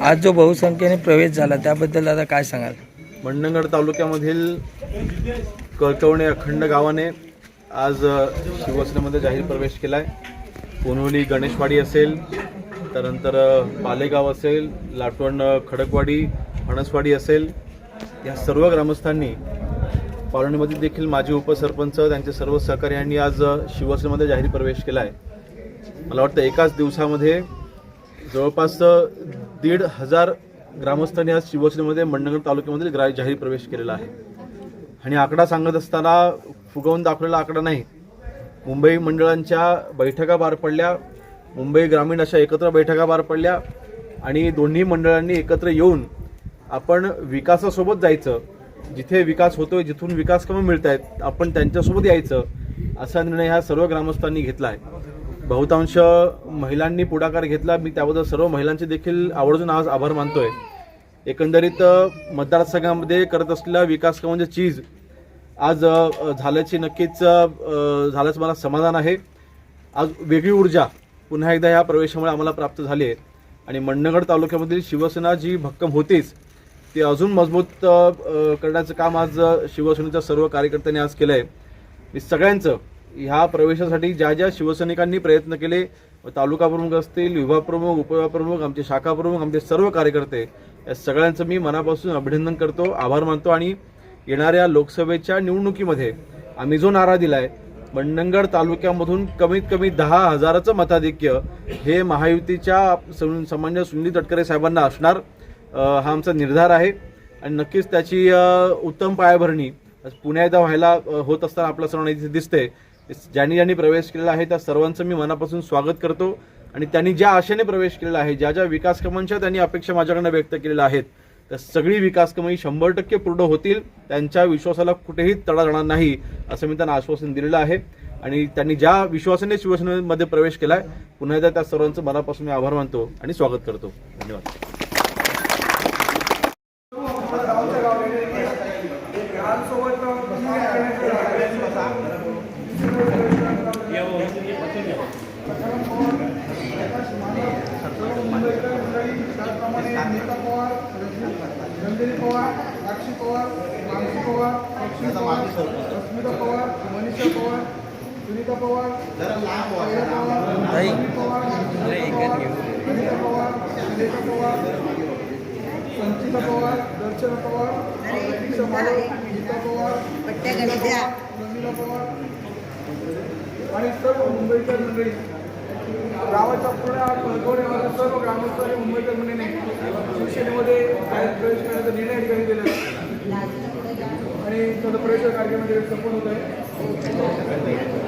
आज जो बहुसंख्येने प्रवेश झाला त्याबद्दल आता काय सांगाल? मंडणगड तालुक्यामधील कळकवणे अखंड गावाने आज शिवसेनेमध्ये जाहीर प्रवेश केला आहे कोनवली गणेशवाडी असेल त्यानंतर पालेगाव असेल लाटवण खडकवाडी फणसवाडी असेल या सर्व ग्रामस्थांनी पालोणीमध्ये देखील माजी उपसरपंच त्यांचे सर्व सहकार्यांनी आज शिवसेनेमध्ये जाहीर प्रवेश केला आहे मला वाटतं एकाच दिवसामध्ये जवळपास दीड हजार ग्रामस्थांनी आज शिवसेनेमध्ये मंडणगड तालुक्यामधील ग्रा जाहीर प्रवेश केलेला आहे. आणि आकडा सांगत असताना फुगवून दाखवलेला आकडा नाही. मुंबई मंडळांच्या बैठका पार पडल्या मुंबई ग्रामीण अशा एकत्र बैठका पार पडल्या आणि दोन्ही मंडळांनी एकत्र येऊन आपण विकासासोबत जायचं. जिथे विकास होतोय जिथून विकास कमी मिळत आहेत आपण त्यांच्यासोबत यायचं असा निर्णय ह्या सर्व ग्रामस्थांनी घेतला आहे. बहुतांश महिलांनी पुढाकार घेतला. मी त्याबद्दल सर्व महिलांचे देखील आवर्जून आज आभार मानतोय. एकंदरीत मतदारसंघामध्ये करत असलेल्या विकास म्हणजे चीज आज झाल्याची नक्कीच झाल्याचं मला समाधान आहे. आज वेगळी ऊर्जा पुन्हा एकदा या प्रवेशामुळे आम्हाला प्राप्त झाली आहे. आणि मंडणगड तालुक्यामधील शिवसेना जी भक्कम होतीच ती अजून मजबूत करण्याचं काम आज शिवसेनेच्या सर्व कार्यकर्त्यांनी आज केलं आहे मी सगळ्यांचं ह्या प्रवेशासाठी ज्या ज्या शिवसैनिकांनी प्रयत्न केले तालुका प्रमुख असतील विभाग प्रमुख उपविभाग प्रमुख आमचे शाखा प्रमुख आमचे सर्व कार्यकर्ते या सगळ्यांचं मी मनापासून अभिनंदन करतो आभार मानतो आणि येणाऱ्या लोकसभेच्या निवडणुकीमध्ये आम्ही जो नारा दिलाय मंडणगड तालुक्यामधून कमीत कमी दहा हजाराचं मताधिक्य हे महायुतीच्या सं- सन्मान्य सुनील तटकरे साहेबांना असणार हा आमचा निर्धार आहे. आणि नक्कीच त्याची उत्तम पायाभरणी पुण्या पुन्हा एकदा व्हायला होत असताना आपल्या सर्वांना इथे दिसते. ज्यांनी ज्यांनी प्रवेश केलेला आहे त्या सर्वांचं मी मनापासून स्वागत करतो. आणि त्यांनी ज्या आशेने प्रवेश केलेला आहे ज्या ज्या विकास कामांच्या त्यांनी अपेक्षा माझ्याकडनं व्यक्त केलेल्या आहेत त्या सगळी विकास कामं ही शंभर टक्के पूर्ण होतील. त्यांच्या विश्वासाला कुठेही तडा जाणार नाही असं मी त्यांना आश्वासन दिलेलं आहे. आणि त्यांनी ज्या विश्वासाने शिवसेनेमध्ये प्रवेश केलाय पुन्हा एकदा त्या सर्वांचं मनापासून मी आभार मानतो आणि स्वागत करतो. धन्यवाद. त्याचप्रमाणे नीता पवार गंधेरी पवार साक्षी पवार मानसी पवार लक्ष्मी पवार रश्मिता पवार मनीषा पवार सुनीता पवार अहिल्या पवार ताई. रश्मी पवार सुनीता पवार अनिता पवार सुनीता पवार संचिता पवार दर्शना पवार प्रतीक्षा मालव गीता पवार रंजिता पवार आणि सर्व मुंबईकर मंडळी गावाच्या पुढे कळकवण्यामध्ये सर्व ग्रामस्थ आणि मुंबईकर मंडळीने शिवसेनेमध्ये प्रवेश करण्याचा निर्णय ठिकाणी दिला आणि तो प्रवेश कार्यक्रमामध्ये संपूर्ण होत आहे.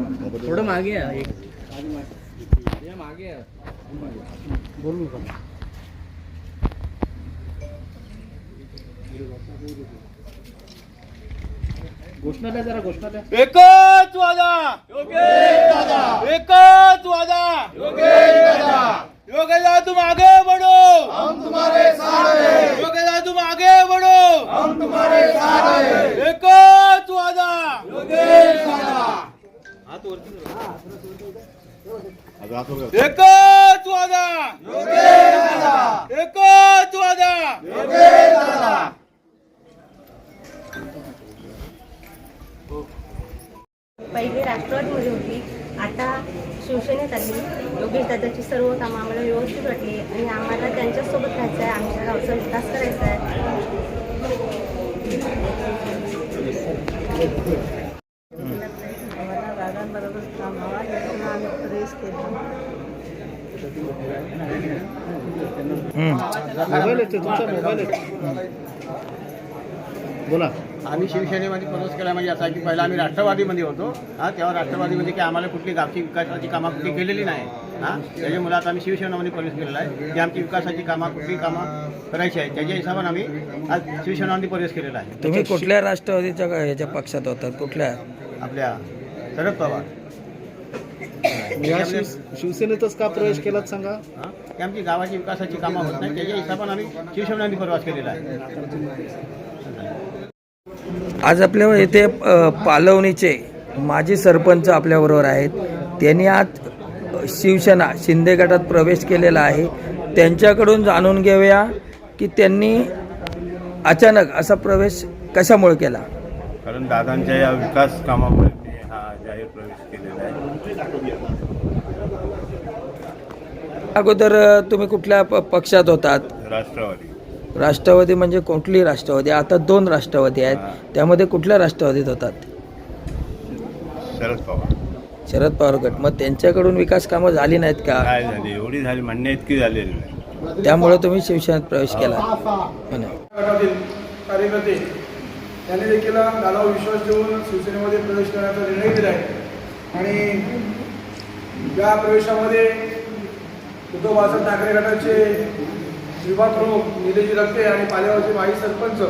थोडं मागे या एक. या मागे या. बोलू का घोषणा द्या जरा घोषणा द्या. एकच वादा. एकच वादा. योगेश तुम आगे बढ़ो हम तुम्हारे साथ हैं. योगेश तुम आगे बढ़ो हम तुम्हारे साथ हैं. एकच वादा. एकच वादा. पहिले राष्ट्रवादीमध्ये होती. आता शिवसेनेत आली. योगेश दादाची सर्व कामं आम्हाला व्यवस्थित वाटली. आणि आम्हाला त्यांच्यासोबत राहायचं आहे आमच्या गावचा विकास करायचा आहे आम्हाला दादांबरोबर काम व्हावा यातून आम्ही प्रवेश केला मोबाईल येतो तुमचा मोबाईल येतो बोला. आम्ही शिवसेनेमध्ये प्रवेश केला म्हणजे असा की पहिला आम्ही राष्ट्रवादीमध्ये होतो. हा तेव्हा राष्ट्रवादीमध्ये की आम्हाला कुठली गावची विकासाची कामं कुठली केलेली नाही. हा त्याच्यामुळे आता आम्ही शिवसेनेमध्ये प्रवेश केलेला आहे. की आमची विकासाची कामं कुठली कामं करायची आहे त्याच्या हिशोबाने आम्ही आज शिवसेनेमध्ये प्रवेश केलेला आहे. तुम्ही कुठल्या राष्ट्रवादीच्या याच्या पक्षात होतात कुठल्या? आपल्या शरद पवार. या शिव- शिवसेनेतच का प्रवेश केलात सांगा? हा? की आमची गावाची विकासाची कामं होत नाही. त्याच्या हिशोबाने आम्ही शिवसेनेमध्ये प्रवास केलेला आहे. आज आपल्या इथे अ, पालवणीचे माजी सरपंच आपल्याबरोबर आहेत. त्यांनी आज अ, शिवसेना शिंदे गटात प्रवेश केलेला आहे. त्यांच्याकडून जाणून घेऊया की त्यांनी अचानक असा प्रवेश कशामुळे केला? कारण दादांच्या या विकास कामामुळे मी हा जाहीर प्रवेश केलेला आहे अगोदर तुम्ही कुठल्या प- पक्षात होतात? राष्ट्रवादी. राष्ट्रवादी म्हणजे कुठली राष्ट्रवादी? आता दोन राष्ट्रवादी आहेत. त्यामध्ये कुठल्या राष्ट्रवादीत होतात? शरद पवार. शरद पवार गट. मग त्यांच्याकडून विकास कामं झाली नाहीत का? काय झाली. एवढी झाली म्हणणे इतकी झालेली नाही. त्यामुळे तुम्ही शिवसेनेत प्रवेश केला. गटातील कार्यकर्ते त्यांनी देखील दादावर विश्वास ठेवून शिवसेनेमध्ये प्रवेश करण्याचा निर्णय दिला आहे. आणि या प्रवेशामध्ये उद्धव बाळासाहेब ठाकरे गटाचे विभाग प्रमुख निलेजी रक्ते आणि पालेगावचे माजी सरपंच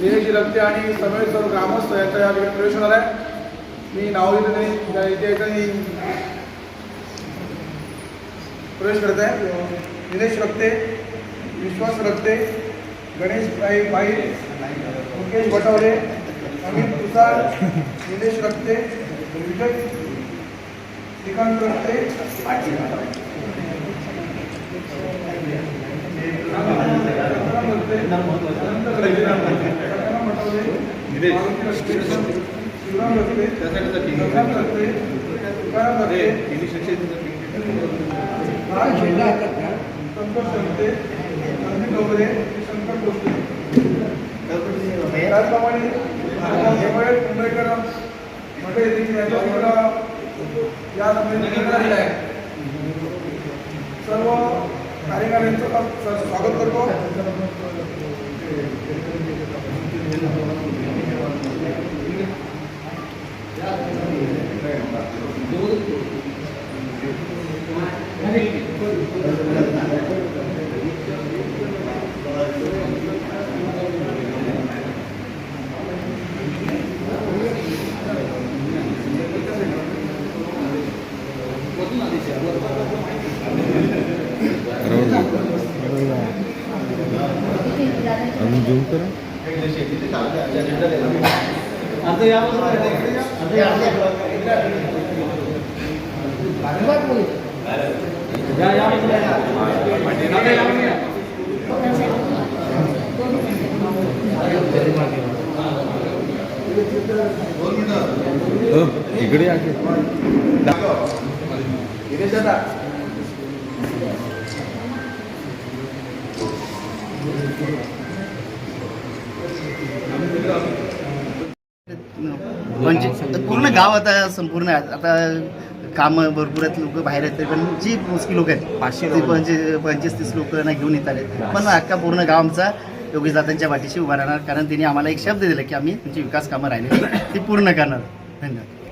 निलेजी रक्ते आणि समय सर्व ग्रामस्थ यांचा या ठिकाणी प्रवेश झाला आहे. मी नाव दिलं नाही इथे प्रवेश करत आहे. निलेश रक्ते विश्वास रक्ते गणेश भाई भाई मुकेश भटवले अमित तुसार निलेश रक्ते विजय श्रीकांत रक्ते अनंत रक्ते, अनंत रक्ते, सदानंद बटावले, मारुती रक्ते, शिवराम रक्ते, रघुनाथ रक्ते, तुकाराम रक्ते, राज झेंडा संतोष रक्ते, संदीप डोंगरे, शंकर भोसले. त्याचप्रमाणे जवळ मुंबईकर मंडळी देखील सर्व सुद्धा स्वागत करतो. निर्णय आहे. सर्व कार्यकाऱ्यांचं स- स्वागत करतो म्हणजे पूर्ण गाव आता संपूर्ण आहे. आता कामं भरपूर आहेत लोक बाहेर आहेत पण जी मोजकी लोक आहेत. ती पंचवीस पंचवीस तीस लोक ना घेऊन येतात पण अख्खा पूर्ण गाव आमचा योगेश दादांच्या पाठीशी उभा राहणार कारण त्यांनी आम्हाला एक शब्द दिला की आम्ही तुमची विकास कामं राहिली ती पूर्ण करणार. धन्यवाद.